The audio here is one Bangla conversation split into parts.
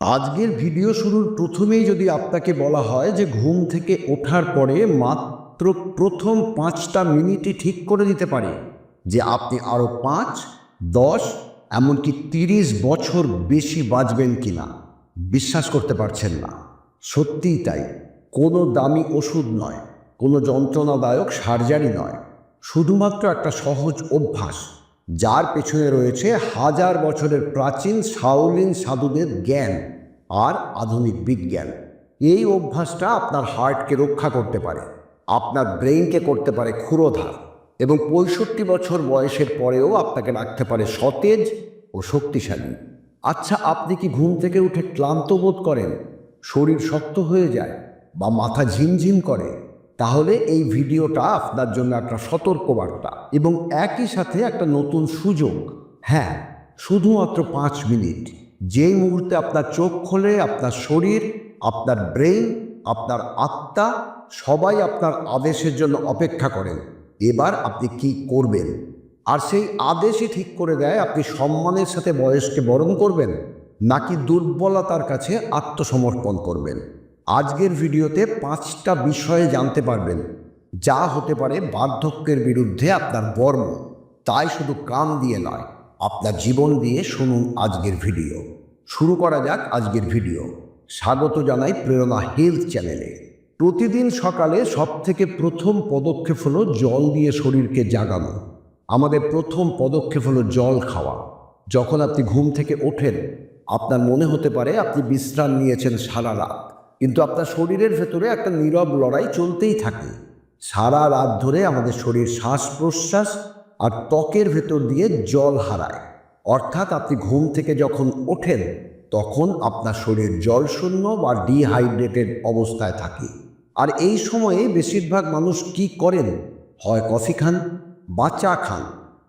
আজকের ভিডিও শুরুর প্রথমেই যদি আপনাকে বলা হয় যে ঘুম থেকে ওঠার পরে মাত্র প্রথম পাঁচটা মিনিটই ঠিক করে দিতে পারে, যে আপনি আরও পাঁচ, দশ, এমনকি তিরিশ বছর বেশি বাঁচবেন কি না বিশ্বাস করতে পারছেন না। সত্যিই তাই। কোনো দামি ওষুধ নয়, কোনো যন্ত্রণাদায়ক সার্জারি নয়, শুধুমাত্র একটা সহজ অভ্যাস। যার পেছনে রয়েছে হাজার বছরের প্রাচীন শাওলিন সাধুদের জ্ঞান আর আধুনিক বিজ্ঞান। এই অভ্যাসটা আপনার হার্টকে রক্ষা করতে পারে, আপনার ব্রেইনকে করতে পারে ক্ষুরোধার এবং পঁয়ষট্টি বছর বয়সের পরেও আপনাকে রাখতে পারে সতেজ ও শক্তিশালী। আচ্ছা আপনি কি ঘুম থেকে উঠে ক্লান্ত বোধ করেন? শরীর শক্ত হয়ে যায় বা মাথা ঝিমঝিম করে? তাহলে এই ভিডিওটা আপনার জন্য একটা সতর্কবার্তা এবং একই সাথে একটা নতুন সুযোগ। হ্যাঁ শুধুমাত্র পাঁচ মিনিট। যেই মুহূর্তে আপনার চোখ খোলে, আপনার শরীর, আপনার ব্রেন আপনার আত্মা, সবাই আপনার আদেশের জন্য অপেক্ষা করেন। এবার আপনি কি করবেন? আর সেই আদেশই ঠিক করে দেয়, আপনি সম্মানের সাথে বয়সকে বরণ করবেন, নাকি দুর্বলতার কাছে আত্মসমর্পণ করবেন? আজকের ভিডিওতে পাঁচটা বিষয়ে জানতে পারবেন। যা হতে পারে বার্ধক্যের বিরুদ্ধে আপনার বর্ম। তাই শুধু কান দিয়ে নয়, আপনার জীবন দিয়ে শুনুন আজকের ভিডিও। শুরু করা যাক আজকের ভিডিও। স্বাগত জানাই প্রেরণা হেলথ চ্যানেলে। প্রতিদিন সকালে সবথেকে প্রথম পদক্ষেপ হলো জল দিয়ে শরীরকে জাগানো। আমাদের প্রথম পদক্ষেপ হলো জল খাওয়া। যখন আপনি ঘুম থেকে ওঠেন, আপনার মনে হতে পারে আপনি বিশ্রাম নিয়েছেন সারা রাত। কিন্তু আপনার শরীরের ভেতরে একটা নীরব লড়াই চলতেই থাকে। সারা রাত ধরে আমাদের শরীর শ্বাস প্রশ্বাস আর ত্বকের ভেতর দিয়ে জল হারায়। অর্থাৎ আপনি ঘুম থেকে যখন ওঠেন, তখন আপনার শরীর জলশূন্য বা ডিহাইড্রেটেড অবস্থায় থাকে। আর এই সময়ে বেশিরভাগ মানুষ কি করেন? হয় কফি খান বা চা খান,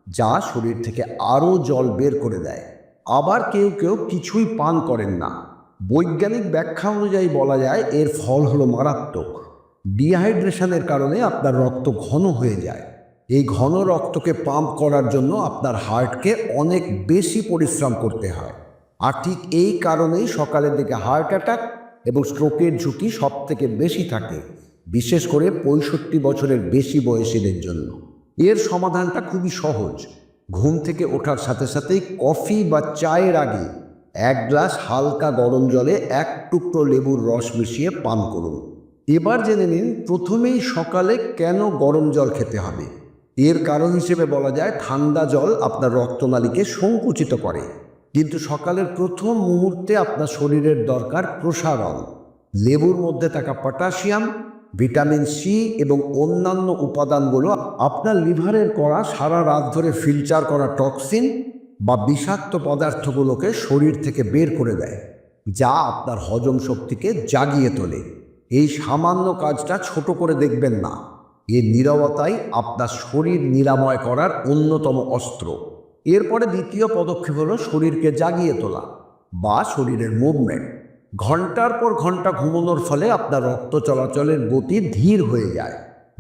যা শরীর থেকে আরও জল বের করে দেয়। আবার কেউ কেউ কিছুই পান করেন না। বৈজ্ঞানিক ব্যাখ্যা অনুযায়ী বলা যায়, এর ফল হলো মারাত্মক। ডিহাইড্রেশনের কারণে আপনার রক্ত ঘন হয়ে যায়। এই ঘন রক্তকে পাম্প করার জন্য আপনার হার্টকে অনেক বেশি পরিশ্রম করতে হয়। আর ঠিক এই কারণেই সকালের দিকে হার্ট অ্যাটাক এবং স্ট্রোকের ঝুঁকি সব থেকে বেশি থাকে, বিশেষ করে পঁয়ষট্টি বছরের বেশি বয়সীদের জন্য। এর সমাধানটা খুবই সহজ। ঘুম থেকে ওঠার সাথে সাথেই কফি বা চায়ের আগে এক গ্লাস হালকা গরম জলে এক টুকরো লেবুর রস মিশিয়ে পান করুন। এবার জেনে নিন, প্রথমেই সকালে কেন গরম জল খেতে হবে? এর কারণ হিসেবে বলা যায়, ঠান্ডা জল আপনার রক্তনালীকে সংকুচিত করে। কিন্তু সকালের প্রথম মুহূর্তে আপনার শরীরের দরকার প্রসারণ। লেবুর মধ্যে থাকা পটাশিয়াম, ভিটামিন সি এবং অন্যান্য উপাদানগুলো আপনার লিভারের করা সারা রাত ধরে ফিল্টার করা টক্সিন বা বিষাক্ত পদার্থগুলোকে শরীর থেকে বের করে দেয়, যা আপনার হজম শক্তিকে জাগিয়ে তোলে। এই সামান্য কাজটা ছোট করে দেখবেন না। এর নীরবতাই আপনার শরীর নিরাময় করার অন্যতম অস্ত্র। এরপরে দ্বিতীয় পদক্ষেপ হলো শরীরকে জাগিয়ে তোলা বা শরীরের মুভমেন্ট ঘণ্টার পর ঘণ্টা ঘুমানোর ফলে আপনার রক্ত চলাচলের গতি ধীর হয়ে যায়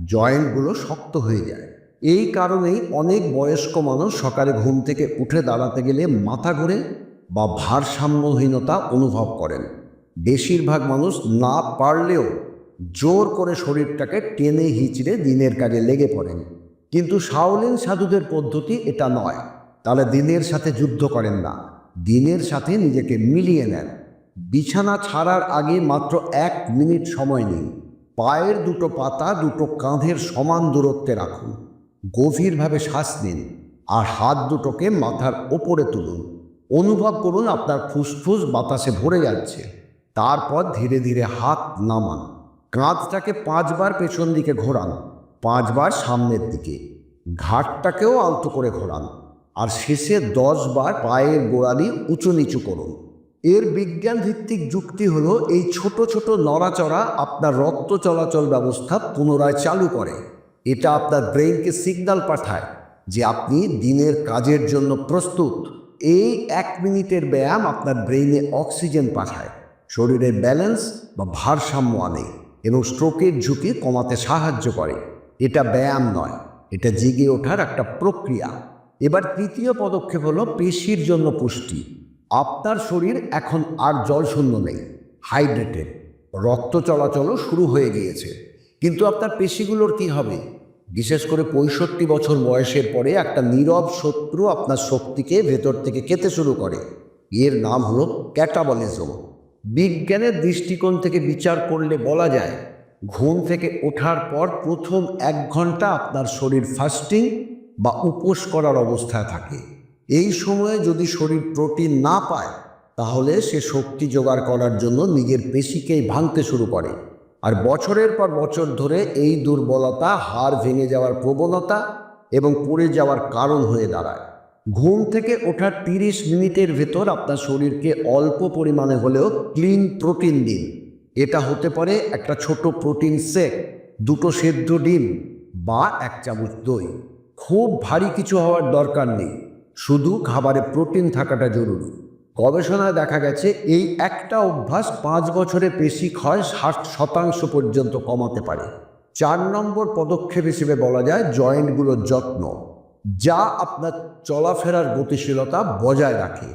জয়েন্টগুলো শক্ত হয়ে যায়। এই কারণেই অনেক বয়স্ক মানুষ সকালে ঘুম থেকে উঠে দাঁড়াতে গেলে মাথা ঘুরে বা ভারসাম্যহীনতা অনুভব করেন। বেশিরভাগ মানুষ না পারলেও জোর করে শরীরটাকে টেনে হিচড়ে দিনের কাজে লেগে পড়েন। কিন্তু শাওলিন সাধুদের পদ্ধতি এটা নয়। তাহলে দিনের সাথে যুদ্ধ করেন না। দিনের সাথে নিজেকে মিলিয়ে নেন। বিছানা ছাড়ার আগে মাত্র এক মিনিট সময় নিন। পায়ের দুটো পাতা, দুটো কাঁধের সমান দূরত্বে রাখুন। গভীরভাবে শ্বাস নিন আর হাত দুটোকে মাথার ওপরে তুলুন। অনুভব করুন আপনার ফুসফুস বাতাসে ভরে যাচ্ছে। তারপর ধীরে ধীরে হাত নামান। কাঁধটাকে পাঁচবার পেছন দিকে ঘোরান। পাঁচবার সামনের দিকে। ঘাটটাকেও আলতো করে ঘোরান। আর শেষে দশবার পায়ের গোড়ালি উঁচু নিচু করুন। এর বিজ্ঞান ভিত্তিক যুক্তি হলো এই ছোট ছোট নড়াচড়া আপনার রক্ত চলাচল ব্যবস্থা পুনরায় চালু করে। এটা আপনার ব্রেইনকে সিগন্যাল পাঠায় যে আপনি দিনের কাজের জন্য প্রস্তুত। এই এক মিনিটের ব্যায়াম আপনার ব্রেইনে অক্সিজেন পাঠায়। শরীরের ব্যালেন্স বা ভারসাম্য আনে এবং স্ট্রোকের ঝুঁকি কমাতে সাহায্য করে। এটা ব্যায়াম নয়, এটা জেগে ওঠার একটা প্রক্রিয়া। এবার তৃতীয় পদক্ষেপ হলো পেশির জন্য পুষ্টি। আপনার শরীর এখন আর জল শূন্য নেই হাইড্রেটেড রক্ত চলাচলও শুরু হয়ে গিয়েছে। কিন্তু আপনার পেশিগুলোর কি হবে? বিশেষ করে পঁয়ষট্টি বছর বয়সের পরে একটা নীরব শত্রু আপনার শক্তিকে ভেতর থেকে খেতে শুরু করে। এর নাম হলো ক্যাটাবলিজম। বিজ্ঞানের দৃষ্টিকোণ থেকে বিচার করলে বলা যায়, ঘুম থেকে ওঠার পর প্রথম এক ঘণ্টা আপনার শরীর ফাস্টিং বা উপোস করার অবস্থায় থাকে। এই সময়ে যদি শরীর প্রোটিন না পায়, তাহলে সে শক্তি জোগাড় করার জন্য নিজের পেশিকেই ভাঙতে শুরু করে। আর বছরের পর বছর ধরে এই দুর্বলতা হাড় ভেঙে যাওয়ার প্রবণতা এবং পড়ে যাওয়ার কারণ হয়ে দাঁড়ায়। ঘুম থেকে ওঠার তিরিশ মিনিটের ভেতর আপনার শরীরকে অল্প পরিমাণে হলেও ক্লিন প্রোটিন দিন। এটা হতে পারে একটা ছোট প্রোটিন শেক দুটো সেদ্ধ ডিম বা এক চামচ দই। খুব ভারী কিছু হওয়ার দরকার নেই। শুধু খাবারে প্রোটিন থাকাটা জরুরি। গবেষণায় দেখা গেছে, এই একটা অভ্যাস পাঁচ বছরে পেশি ক্ষয় ষাট শতাংশ পর্যন্ত কমাতে পারে। চার নম্বর পদক্ষেপ হিসেবে বলা যায় জয়েন্টগুলোর যত্ন, যা আপনার চলাফেরার গতিশীলতা বজায় রাখে।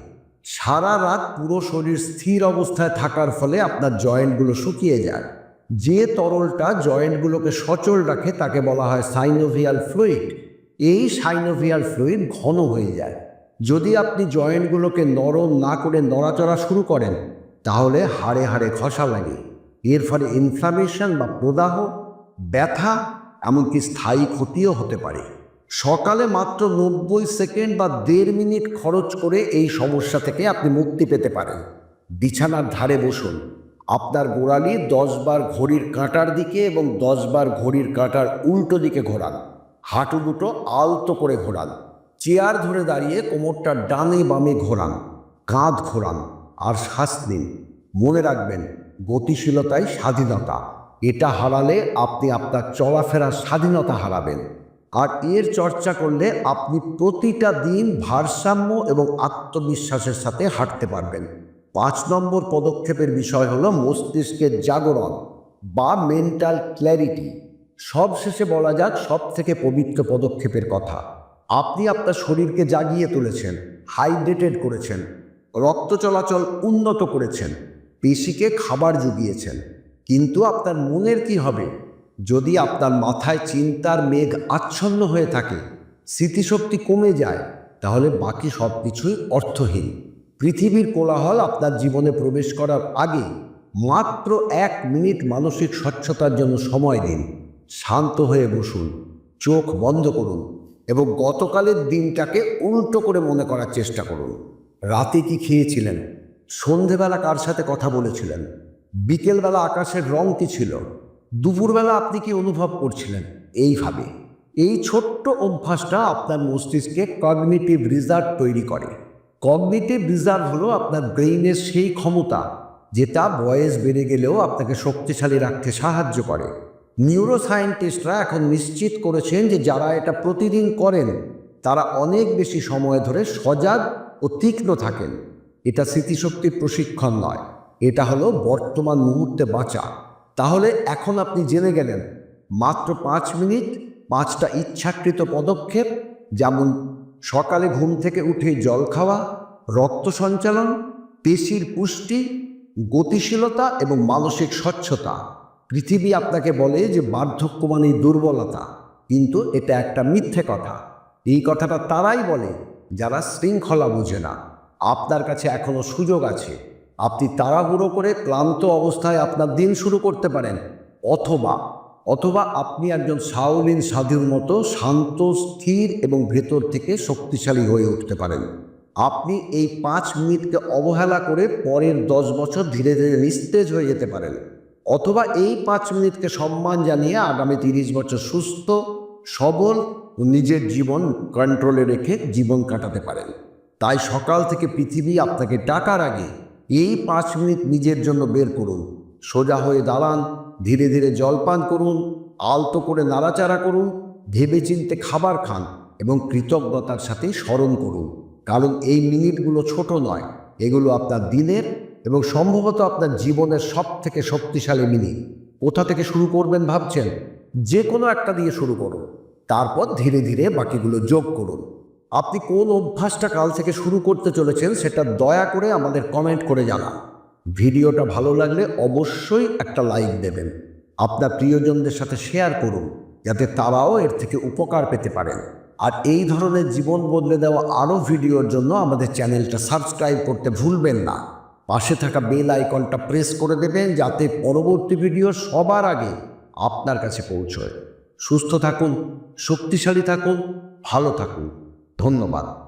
সারা রাত পুরো শরীর স্থির অবস্থায় থাকার ফলে আপনার জয়েন্টগুলো শুকিয়ে যায়। যে তরলটা জয়েন্টগুলোকে সচল রাখে তাকে বলা হয় সাইনোভিয়াল ফ্লুইড। এই সাইনোভিয়াল ফ্লুইড ঘন হয়ে যায়। যদি আপনি জয়েন্টগুলোকে নরম না করে নড়াচড়া শুরু করেন, তাহলে হাড়ে হাড়ে ঘষা লাগে। এর ফলে ইনফ্লামেশন বা প্রদাহ, ব্যথা, এমনকি স্থায়ী ক্ষতিও হতে পারে। সকালে মাত্র নব্বই সেকেন্ড বা দেড় মিনিট খরচ করে এই সমস্যা থেকে আপনি মুক্তি পেতে পারেন। বিছানার ধারে বসুন। আপনার গোড়ালি দশবার ঘড়ির কাঁটার দিকে এবং দশবার ঘড়ির কাঁটার উল্টো দিকে ঘোরান। হাঁটু দুটো আলতো করে ঘোরান। চেয়ার ধরে দাঁড়িয়ে কোমরটা ডানে বামে ঘোরান, কাঁধ ঘোরান আর শ্বাস নিন। মনে রাখবেন, গতিশীলতাই স্বাধীনতা। এটা হারালে আপনি আপনার চলাফেরার স্বাধীনতা হারাবেন। আর এর চর্চা করলে আপনি প্রতিটা দিন ভারসাম্য এবং আত্মবিশ্বাসের সাথে হাঁটতে পারবেন। পাঁচ নম্বর পদক্ষেপের বিষয় হলো মস্তিষ্কের জাগরণ বা মেন্টাল ক্ল্যারিটি সবশেষে বলা যাক সব থেকে পবিত্র পদক্ষেপের কথা। আপনি আপনার শরীরকে জাগিয়ে তুলেছেন, হাইড্রেটেড করেছেন, রক্ত চলাচল উন্নত করেছেন, পেশিকে খাবার জুগিয়েছেন। কিন্তু আপনার মনের কি হবে? যদি আপনার মাথায় চিন্তার মেঘ আচ্ছন্ন হয়ে থাকে, স্মৃতিশক্তি কমে যায়, তাহলে বাকি সব কিছুই অর্থহীন। পৃথিবীর কোলাহল আপনার জীবনে প্রবেশ করার আগে মাত্র এক মিনিট মানসিক স্বচ্ছতার জন্য সময় দিন। শান্ত হয়ে বসুন, চোখ বন্ধ করুন এবং গতকালের দিনটাকে উল্টো করে মনে করার চেষ্টা করুন। রাতে কি খেয়েছিলেন? সন্ধেবেলা কার সাথে কথা বলেছিলেন? বিকেলবেলা আকাশের রং কি ছিল? দুপুরবেলা আপনি কি অনুভব করছিলেন? এইভাবে। এই ছোট্ট অভ্যাসটা আপনার মস্তিষ্কে কগনিটিভ রিজার্ভ তৈরি করে। কগনিটিভ রিজার্ভ হলো আপনার ব্রেইনের সেই ক্ষমতা, যেটা বয়স বেড়ে গেলেও আপনাকে শক্তিশালী রাখতে সাহায্য করে। নিউরো সায়েন্টিস্টরা এখন নিশ্চিত করেছেন যে যারা এটা প্রতিদিন করেন, তারা অনেক বেশি সময় ধরে সজাগ ও তীক্ষ্ণ থাকেন। এটা স্মৃতিশক্তির প্রশিক্ষণ নয়, এটা হলো বর্তমান মুহূর্তে বাঁচা। তাহলে এখন আপনি জেনে গেলেন, মাত্র পাঁচ মিনিট, পাঁচটা ইচ্ছাকৃত পদক্ষেপ, যেমন সকালে ঘুম থেকে উঠে জল খাওয়া, রক্ত সঞ্চালন, পেশির পুষ্টি, গতিশীলতা এবং মানসিক স্বচ্ছতা। পৃথিবী আপনাকে বলে যে বার্ধক্য মানেই দুর্বলতা, কিন্তু এটা একটা মিথ্যে কথা। এই কথাটা তারাই বলে যারা শৃঙ্খলা বোঝে না। আপনার কাছে এখনও সুযোগ আছে। আপনি তাড়াহুড়ো করে ক্লান্ত অবস্থায় আপনার দিন শুরু করতে পারেন। অথবা অথবা আপনি একজন সাউলিন সাধুর মতো শান্ত, স্থির এবং ভেতর থেকে শক্তিশালী হয়ে উঠতে পারেন। আপনি এই পাঁচ মিনিটকে অবহেলা করে পরের দশ বছর ধীরে ধীরে নিস্তেজ হয়ে যেতে পারেন। অথবা এই পাঁচ মিনিটকে সম্মান জানিয়ে আগামী তিরিশ বছর সুস্থ, সবল নিজের জীবন কন্ট্রোলে রেখে জীবন কাটাতে পারেন। তাই সকাল থেকে পৃথিবী আপনাকে টাকার আগে এই পাঁচ মিনিট নিজের জন্য বের করুন। সোজা হয়ে দাঁড়ান, ধীরে ধীরে জলপান করুন, আলতো করে নাড়াচাড়া করুন, ভেবেচিন্তে খাবার খান এবং কৃতজ্ঞতার সাথে স্মরণ করুন। কারণ এই মিনিটগুলো ছোট নয়, এগুলো আপনার দিনের এবং সম্ভবত আপনার জীবনের সব থেকে শক্তিশালী মিনি। কোথা থেকে শুরু করবেন ভাবছেন? যে কোনো একটা দিয়ে শুরু করুন। তারপর ধীরে ধীরে বাকিগুলো যোগ করুন। আপনি কোন অভ্যাসটা কাল থেকে শুরু করতে চলেছেন সেটা দয়া করে আমাদের কমেন্ট করে জানান। ভিডিওটা ভালো লাগলে অবশ্যই একটা লাইক দেবেন। আপনার প্রিয়জনদের সাথে শেয়ার করুন, যাতে তারাও এর থেকে উপকার পেতে পারেন। আর এই ধরনের জীবন বদলে দেওয়া আরও ভিডিওর জন্য আমাদের চ্যানেলটা সাবস্ক্রাইব করতে ভুলবেন না। পাশে থাকা বেল আইকনটা প্রেস করে দেবেন যাতে পরবর্তী ভিডিও সবার আগে আপনার কাছে পৌঁছয়। সুস্থ থাকুন, শক্তিশালী থাকুন, ভালো থাকুন। ধন্যবাদ।